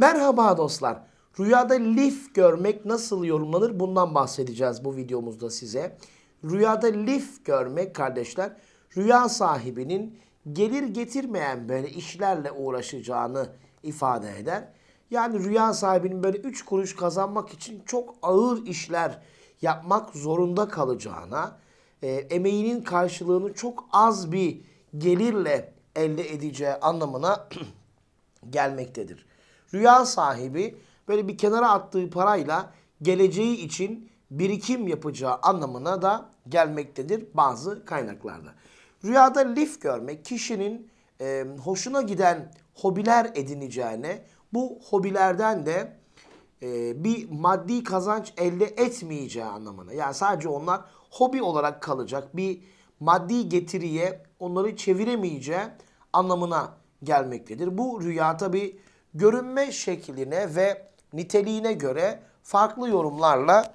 Merhaba dostlar. Rüyada lif görmek nasıl yorumlanır bundan bahsedeceğiz bu videomuzda size. Rüyada lif görmek kardeşler rüya sahibinin gelir getirmeyen böyle işlerle uğraşacağını ifade eder. Yani rüya sahibinin böyle 3 kuruş kazanmak için çok ağır işler yapmak zorunda kalacağına, e, emeğinin karşılığını çok az bir gelirle elde edeceği anlamına gelmektedir. Rüya sahibi böyle bir kenara attığı parayla geleceği için birikim yapacağı anlamına da gelmektedir bazı kaynaklarda. Rüyada lif görmek kişinin e, hoşuna giden hobiler edineceğine, bu hobilerden de e, bir maddi kazanç elde etmeyeceği anlamına. Yani sadece onlar hobi olarak kalacak. Bir maddi getiriye onları çeviremeyeceği anlamına gelmektedir. Bu rüya tabi görünme şekline ve niteliğine göre farklı yorumlarla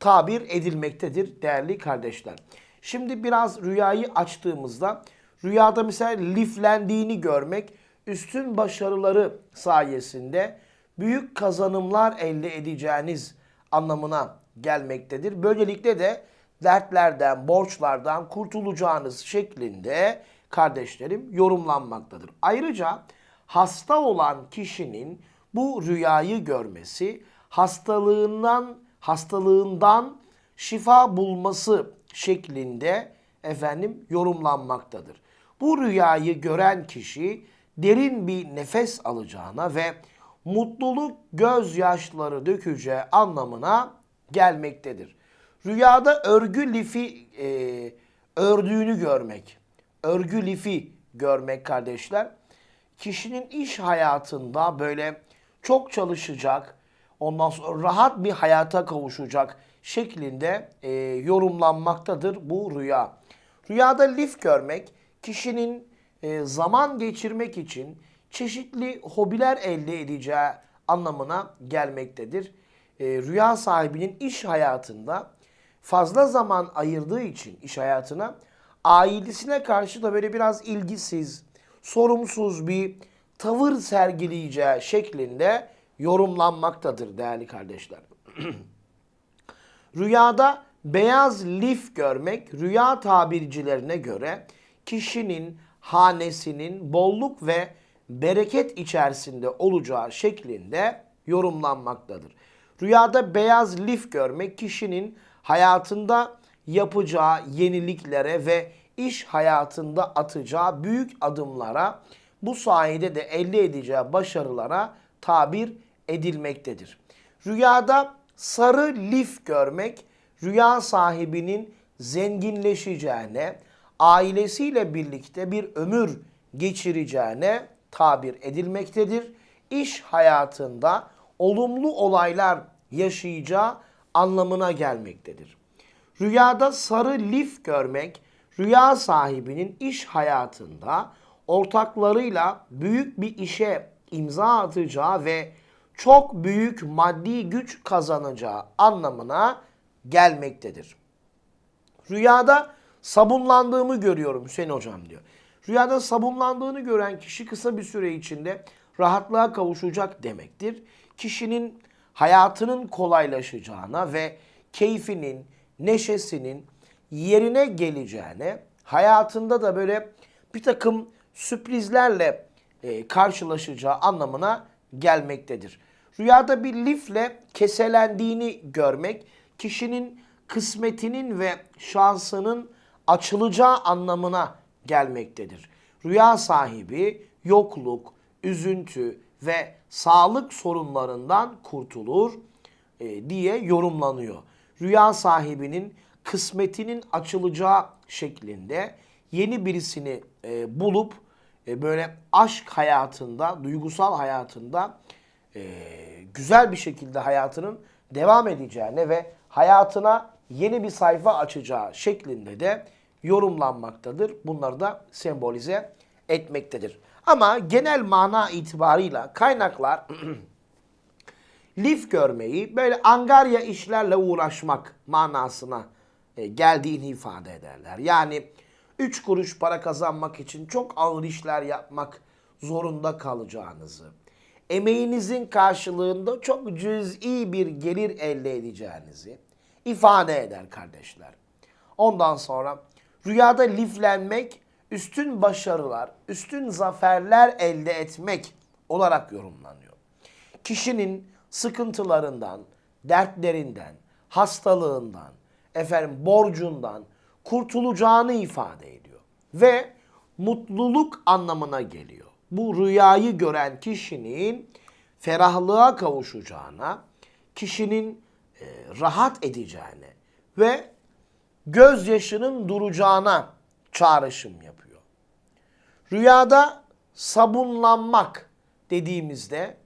tabir edilmektedir değerli kardeşler. Şimdi biraz rüyayı açtığımızda rüyada mesela liflendiğini görmek üstün başarıları sayesinde büyük kazanımlar elde edeceğiniz anlamına gelmektedir. Böylelikle de dertlerden, borçlardan kurtulacağınız şeklinde kardeşlerim yorumlanmaktadır. Ayrıca hasta olan kişinin bu rüyayı görmesi hastalığından hastalığından şifa bulması şeklinde efendim yorumlanmaktadır. Bu rüyayı gören kişi derin bir nefes alacağına ve mutluluk gözyaşları dökeceği anlamına gelmektedir. Rüyada örgü lifi e, ördüğünü görmek, örgü lifi görmek kardeşler, kişinin iş hayatında böyle çok çalışacak, ondan sonra rahat bir hayata kavuşacak şeklinde e, yorumlanmaktadır bu rüya. Rüyada lif görmek kişinin e, zaman geçirmek için çeşitli hobiler elde edeceği anlamına gelmektedir. E, rüya sahibinin iş hayatında fazla zaman ayırdığı için iş hayatına ailesine karşı da böyle biraz ilgisiz, sorumsuz bir tavır sergileyeceği şeklinde yorumlanmaktadır değerli kardeşler. Rüyada beyaz lif görmek rüya tabircilerine göre kişinin hanesinin bolluk ve bereket içerisinde olacağı şeklinde yorumlanmaktadır. Rüyada beyaz lif görmek kişinin hayatında yapacağı yeniliklere ve iş hayatında atacağı büyük adımlara bu sayede de elde edeceği başarılara tabir edilmektedir. Rüyada sarı lif görmek rüya sahibinin zenginleşeceğine, ailesiyle birlikte bir ömür geçireceğine tabir edilmektedir. İş hayatında olumlu olaylar yaşayacağı anlamına gelmektedir. Rüyada sarı lif görmek rüya sahibinin iş hayatında ortaklarıyla büyük bir işe imza atacağı ve çok büyük maddi güç kazanacağı anlamına gelmektedir. Rüyada sabunlandığımı görüyorum Hüseyin Hocam diyor. Rüyada sabunlandığını gören kişi kısa bir süre içinde rahatlığa kavuşacak demektir. Kişinin hayatının kolaylaşacağına ve keyfinin, neşesinin yerine geleceğine, hayatında da böyle bir takım sürprizlerle e, karşılaşacağı anlamına gelmektedir. Rüyada bir lifle keselendiğini görmek kişinin kısmetinin ve şansının açılacağı anlamına gelmektedir. Rüya sahibi yokluk, üzüntü ve sağlık sorunlarından kurtulur e, diye yorumlanıyor. Rüya sahibinin kısmetinin açılacağı şeklinde yeni birisini e, bulup e, böyle aşk hayatında, duygusal hayatında e, güzel bir şekilde hayatının devam edeceğine ve hayatına yeni bir sayfa açacağı şeklinde de yorumlanmaktadır. Bunları da sembolize etmektedir. Ama genel mana itibarıyla kaynaklar lif görmeyi böyle angarya işlerle uğraşmak manasına e, geldiğini ifade ederler. Yani 3 kuruş para kazanmak için çok ağır işler yapmak zorunda kalacağınızı, emeğinizin karşılığında çok cüz'i bir gelir elde edeceğinizi ifade eder kardeşler. Ondan sonra rüyada liflenmek üstün başarılar, üstün zaferler elde etmek olarak yorumlanıyor. Kişinin sıkıntılarından, dertlerinden, hastalığından, efendim borcundan kurtulacağını ifade ediyor ve mutluluk anlamına geliyor. Bu rüyayı gören kişinin ferahlığa kavuşacağına, kişinin e, rahat edeceğine ve gözyaşının duracağına çağrışım yapıyor. Rüyada sabunlanmak dediğimizde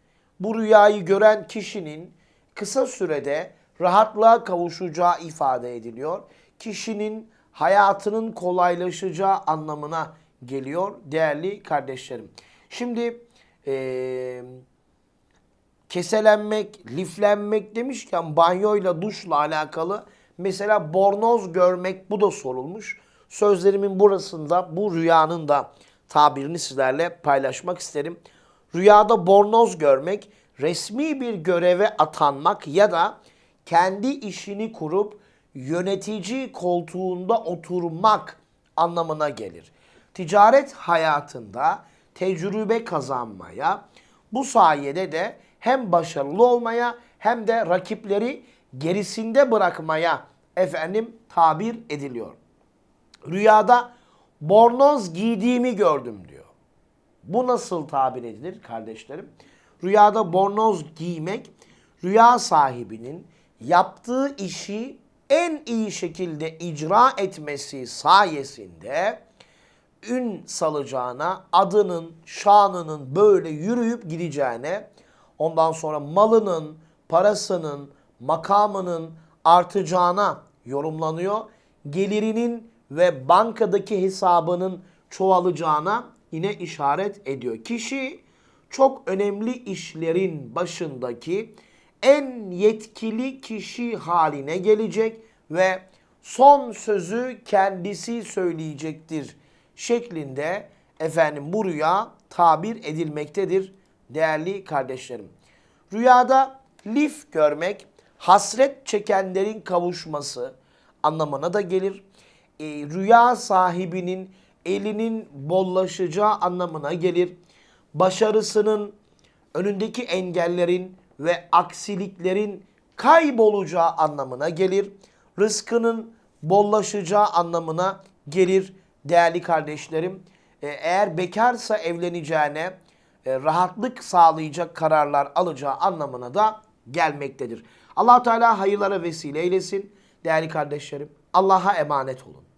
bu rüyayı gören kişinin kısa sürede rahatlığa kavuşacağı ifade ediliyor. Kişinin hayatının kolaylaşacağı anlamına geliyor değerli kardeşlerim. Şimdi eee keselenmek, liflenmek demişken banyoyla duşla alakalı mesela bornoz görmek bu da sorulmuş. Sözlerimin burasında bu rüyanın da tabirini sizlerle paylaşmak isterim. Rüyada bornoz görmek resmi bir göreve atanmak ya da kendi işini kurup yönetici koltuğunda oturmak anlamına gelir. Ticaret hayatında tecrübe kazanmaya, bu sayede de hem başarılı olmaya hem de rakipleri gerisinde bırakmaya efendim tabir ediliyor. Rüyada bornoz giydiğimi gördüm diyor. Bu nasıl tabir edilir kardeşlerim? Rüyada bornoz giymek rüya sahibinin yaptığı işi en iyi şekilde icra etmesi sayesinde ün salacağına, adının, şanının böyle yürüyüp gideceğine, ondan sonra malının, parasının, makamının artacağına yorumlanıyor. Gelirinin ve bankadaki hesabının çoğalacağına yine işaret ediyor. Kişi çok önemli işlerin başındaki en yetkili kişi haline gelecek ve son sözü kendisi söyleyecektir şeklinde efendim bu rüya tabir edilmektedir değerli kardeşlerim. Rüyada lif görmek hasret çekenlerin kavuşması anlamına da gelir. E, rüya sahibinin elinin bollaşacağı anlamına gelir. Başarısının önündeki engellerin ve aksiliklerin kaybolacağı anlamına gelir. Rızkının bollaşacağı anlamına gelir değerli kardeşlerim. E, eğer bekarsa evleneceğine e, rahatlık sağlayacak kararlar alacağı anlamına da gelmektedir. allah Teala hayırlara vesile eylesin değerli kardeşlerim. Allah'a emanet olun.